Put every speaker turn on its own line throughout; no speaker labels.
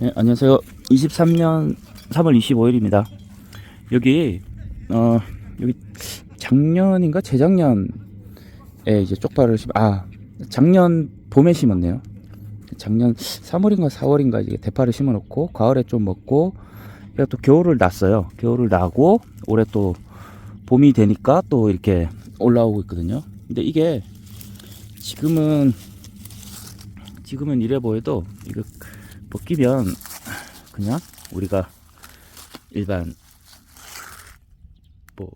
네, 안녕하세요. 23년 3월 25일입니다. 여기 어 여기 작년인가 재작년에 이제 쪽파를 심 아, 작년 봄에 심었네요. 작년 3월인가 4월인가 이제 대파를 심어 놓고 가을에 좀 먹고 그리고 또 겨울을 났어요. 겨울을 나고 올해 또 봄이 되니까 또 이렇게 올라오고 있거든요. 근데 이게 지금은 지금은 이래 보여도 이거 벗기면 그냥 우리가 일반 뭐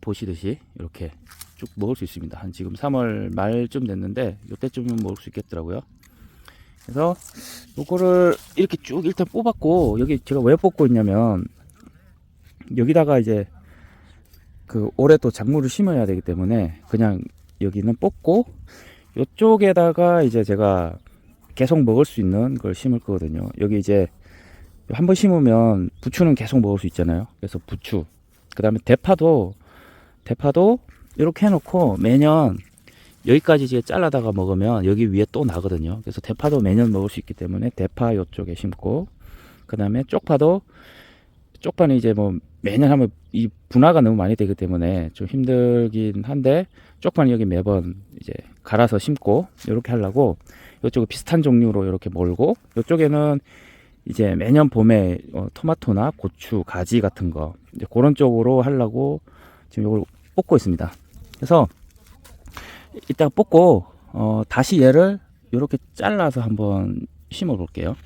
보시듯이 이렇게 쭉 먹을 수 있습니다. 한 지금 3월 말쯤 됐는데 이때쯤은 먹을 수 있겠더라고요. 그래서 요거를 이렇게 쭉 일단 뽑았고 여기 제가 왜 뽑고 있냐면 여기다가 이제 그 올해 또 작물을 심어야 되기 때문에 그냥 여기는 뽑고 이쪽에다가 이제 제가 계속 먹을 수 있는 걸 심을 거거든요. 여기 이제 한 번 심으면 부추는 계속 먹을 수 있잖아요. 그래서 부추. 그 다음에 대파도, 대파도 이렇게 해놓고 매년 여기까지 이제 잘라다가 먹으면 여기 위에 또 나거든요. 그래서 대파도 매년 먹을 수 있기 때문에 대파 이쪽에 심고, 그 다음에 쪽파도, 쪽파는 이제 뭐 매년 하면 이 분화가 너무 많이 되기 때문에 좀 힘들긴 한데, 쪽파는 여기 매번 이제 갈아서 심고, 이렇게 하려고 이쪽은 비슷한 종류로 이렇게 몰고 이쪽에는 이제 매년 봄에 어, 토마토나 고추, 가지 같은 거 이제 그런 쪽으로 하려고 지금 이걸 뽑고 있습니다. 그래서 이따 뽑고 어, 다시 얘를 이렇게 잘라서 한번 심어 볼게요.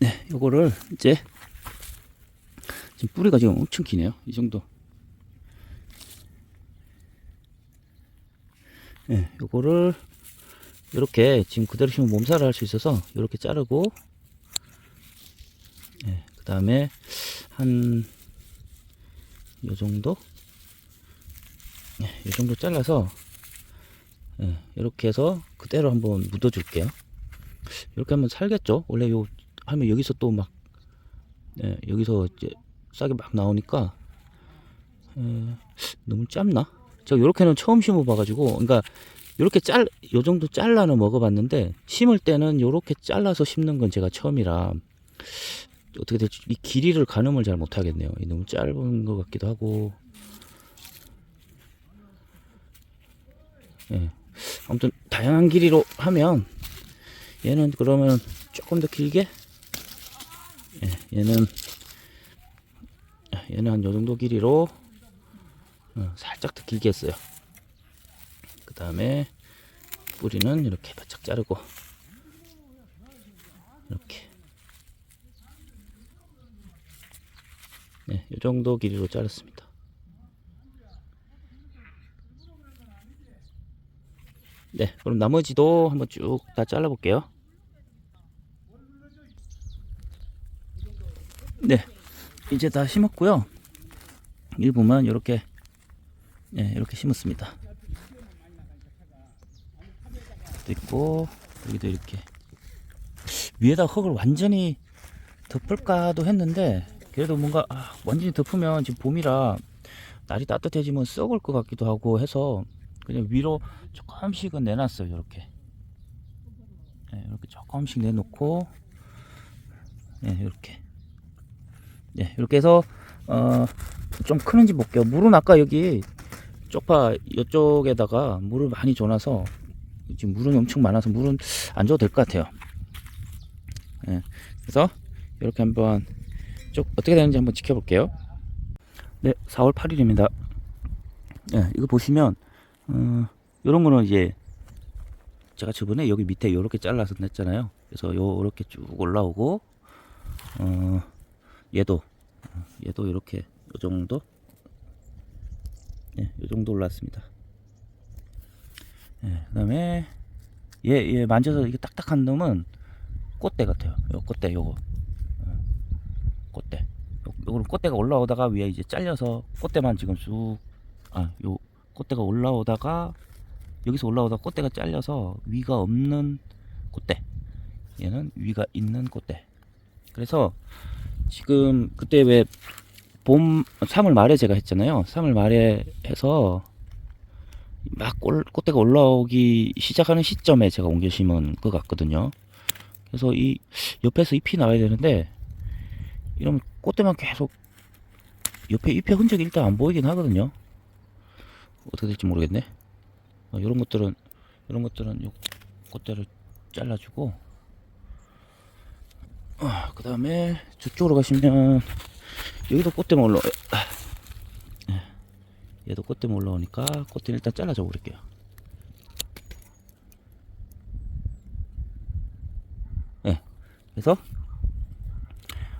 네, 요거를 이제 지금 뿌리가 지금 엄청 기네요. 이 정도. 네, 요거를 이렇게 지금 그대로 심으면 몸살을 할 수 있어서 이렇게 자르고 네, 그 다음에 한 요 정도 네, 요 정도 잘라서 네, 이렇게 해서 그대로 한번 묻어 줄게요 이렇게 하면 살겠죠 원래 요 하면 여기서 또막 네, 여기서 이제 싹이 막 나오니까 에, 너무 짧나? 제가 이렇게는 처음 심어 봐가지고 그러니까 이렇게 짤, 요 정도 잘라는 먹어봤는데, 심을 때는 요렇게 잘라서 심는 건 제가 처음이라, 어떻게 될지, 이 길이를 가늠을 잘 못하겠네요. 이 너무 짧은 것 같기도 하고, 예. 아무튼, 다양한 길이로 하면, 얘는 그러면 조금 더 길게, 예, 얘는, 얘는 한 요 정도 길이로, 어, 살짝 더 길게 했어요. 그 다음에 뿌리는 이렇게 바짝 자르고 이렇게 네, 이 정도 길이로 자랐습니다. 네, 그럼 나머지도 한번 쭉 다 잘라 볼게요. 네, 이제 다 심었고요. 일부만 이렇게 네, 이렇게 심었습니다. 도 있고 여기도 이렇게 위에다 흙을 완전히 덮을까도 했는데 그래도 뭔가 아, 완전히 덮으면 지금 봄이라 날이 따뜻해지면 썩을 것 같기도 하고 해서 그냥 위로 조금씩은 내놨어요 이렇게 네, 이렇게 조금씩 내놓고 네, 이렇게 네, 이렇게 해서 어, 좀 크는지 볼게요 물은 아까 여기 쪽파 이쪽에다가 물을 많이 줘놔서 지금 물은 엄청 많아서 물은 안 줘도 될 것 같아요. 예, 그래서 이렇게 한번 쭉 어떻게 되는지 한번 지켜볼게요. 네, 4월 8일입니다. 예, 이거 보시면 어, 이런 거는 이제 제가 저번에 여기 밑에 이렇게 잘라서 냈잖아요. 그래서 요 이렇게 쭉 올라오고 어, 얘도 어, 얘도 이렇게 요 정도 예, 요 정도 올랐습니다. 예, 그 다음에 얘, 얘 만져서 이게 딱딱한 놈은 꽃대 같아요. 요 꽃대 요거. 어, 꽃대. 요, 요거는 꽃대가 올라오다가 위에 이제 잘려서 꽃대만 지금 쑥, 아, 요 꽃대가 올라오다가 여기서 올라오다 가 꽃대가 잘려서 위가 없는 꽃대. 얘는 위가 있는 꽃대. 그래서 지금 그때 왜 봄, 3월 말에 제가 했잖아요. 3월 말에 해서 막 꽃, 꽃대가 올라오기 시작하는 시점에 제가 옮겨 심은 것 같거든요. 그래서 이 옆에서 잎이 나와야 되는데 이러면 꽃대만 계속 옆에 잎의 흔적이 일단 안 보이긴 하거든요. 어떻게 될지 모르겠네. 어, 이런 것들은 이런 것들은 요 꽃대를 잘라주고 어, 그 다음에 저쪽으로 가시면 여기도 꽃대만 올라 예. 얘도 꽃대만 올라오니까 꽃대 일단 잘라줘 버릴게요. 예. 그래서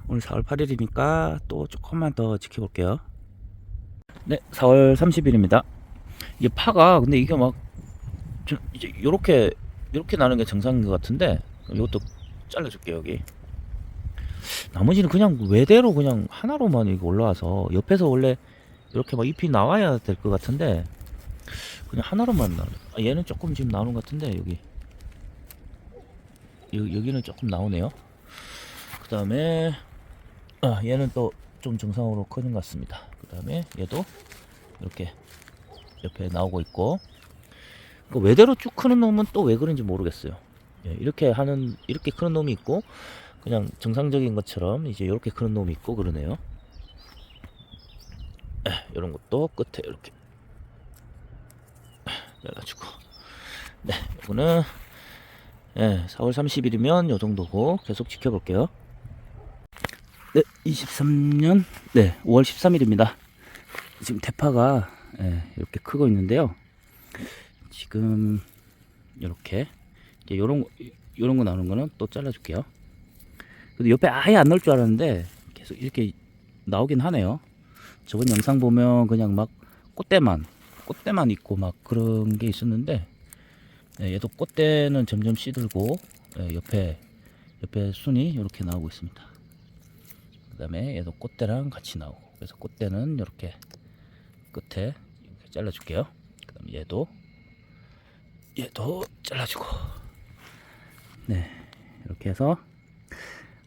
오늘 4월 8일이니까 또 조금만 더 지켜볼게요. 네, 4월 30일입니다. 이게 파가 근데 이게 막 저, 이제 요렇게 요렇게 나는 게 정상인 것 같은데 이것도 잘라줄게요 여기. 나머지는 그냥 외대로 그냥 하나로만 이렇게 올라와서 옆에서 원래 이렇게 막 잎이 나와야 될 것 같은데 그냥 하나로만 나. 아, 얘는 조금 지금 나오는 것 같은데 여기 여, 여기는 조금 나오네요. 그 다음에 아, 얘는 또 좀 정상으로 커진 것 같습니다. 그 다음에 얘도 이렇게 옆에 나오고 있고 그 외대로 쭉 크는 놈은 또 왜 그런지 모르겠어요. 예, 이렇게 하는 이렇게 크는 놈이 있고 그냥 정상적인 것처럼 이제 이렇게 크는 놈이 있고 그러네요. 이런 것도 끝에 이렇게 잘라주고 네 이거는 예, 4월 30일이면 요 정도고 계속 지켜볼게요. 네, 23년 네 5월 13일입니다. 지금 대파가 예, 이렇게 크고 있는데요. 지금 이렇게 이제 요런 거- 요런 거 나오는 거는 또 잘라줄게요. 옆에 아예 안 넣을 줄 알았는데 계속 이렇게 나오긴 하네요. 저번 영상 보면 그냥 막 꽃대만 꽃대만 있고 막 그런 게 있었는데 예, 얘도 꽃대는 점점 시들고 예, 옆에 옆에 순이 이렇게 나오고 있습니다. 그 다음에 얘도 꽃대랑 같이 나오고 그래서 꽃대는 이렇게 끝에 이렇게 잘라줄게요. 그 다음 얘도 얘도 잘라주고 네 이렇게 해서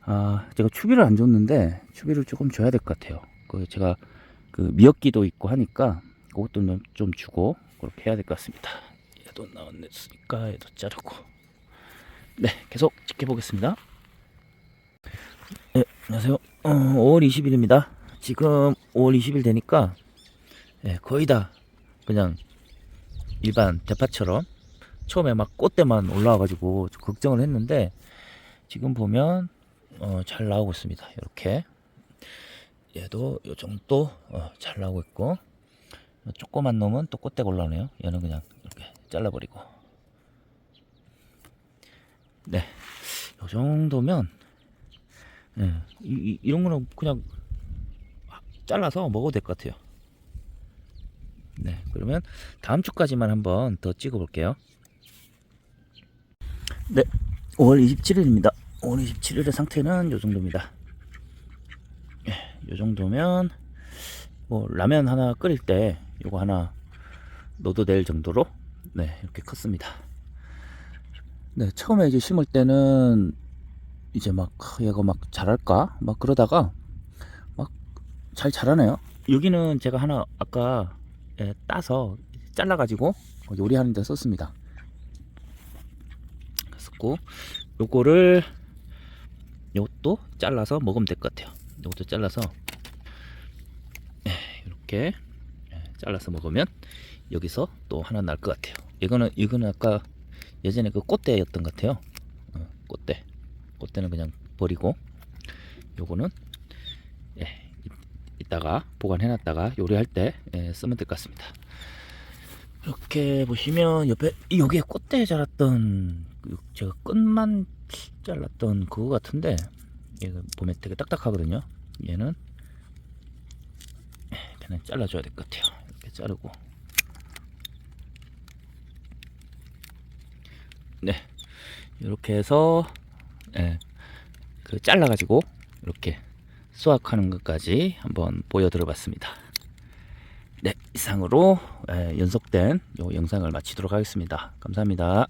아 제가 추비를 안 줬는데 추비를 조금 줘야 될 것 같아요. 그 제가 그 미역기도 있고 하니까 그것도 좀- 좀 주고 그렇게 해야 될 것 같습니다. 얘도 나왔으니까 얘도 자르고 네 계속 지켜보겠습니다. 네 안녕하세요. 어, 5월 20일입니다. 지금 5월 20일 되니까 예, 거의 다 그냥 일반 대파처럼 처음에 막 꽃대만 올라와가지고 좀 걱정을 했는데 지금 보면 어, 잘 나오고 있습니다. 이렇게 얘도 요 정도 어, 잘 나오고 있고 조그만 놈은 또 꽃대가 올라오네요. 얘는 그냥 이렇게 잘라버리고 네, 요 정도면 예, 이, 이, 런 거는 그냥 잘라서 먹어도 될 것 같아요. 네, 그러면 다음 주까지만 한번 더 찍어 볼게요. 네, 5월 27일입니다. 5월 27일의 상태는 요 정도입니다. 예, 요 정도면 뭐 라면 하나 끓일 때 요거 하나 넣어도 될 정도로 네, 이렇게 컸습니다. 네, 처음에 이제 심을 때는 이제 막 아, 얘가 막 자랄까 막 그러다가 막 잘 자라네요. 여기는 제가 하나 아까 예, 따서 잘라가지고 요리하는 데 썼습니다. 썼고 요거를 요것도 잘라서 먹으면 될 것 같아요. 요것도 잘라서 예, 이렇게 예, 잘라서 먹으면 여기서 또 하나 날 것 같아요. 이거는 이거는 아까 예전에 그 꽃대였던 것 같아요. 어, 꽃대. 꽃대는 그냥 버리고 요거는 예, 이- 이따가 보관해 놨다가 요리할 때 예, 쓰면 될 것 같습니다. 이렇게 보시면 옆에 이 여기에 꽃대 자랐던 그 제가 끝만 잘랐던 그거 같은데 얘가 보면 되게 딱딱하거든요. 얘는 예, 그냥 잘라줘야 될 것 같아요. 이렇게 자르고 네 이렇게 해서 예, 그 잘라가지고 이렇게 수확하는 것까지 한번 보여드려 봤습니다. 네, 이상으로 예, 연속된 요 영상을 마치도록 하겠습니다. 감사합니다.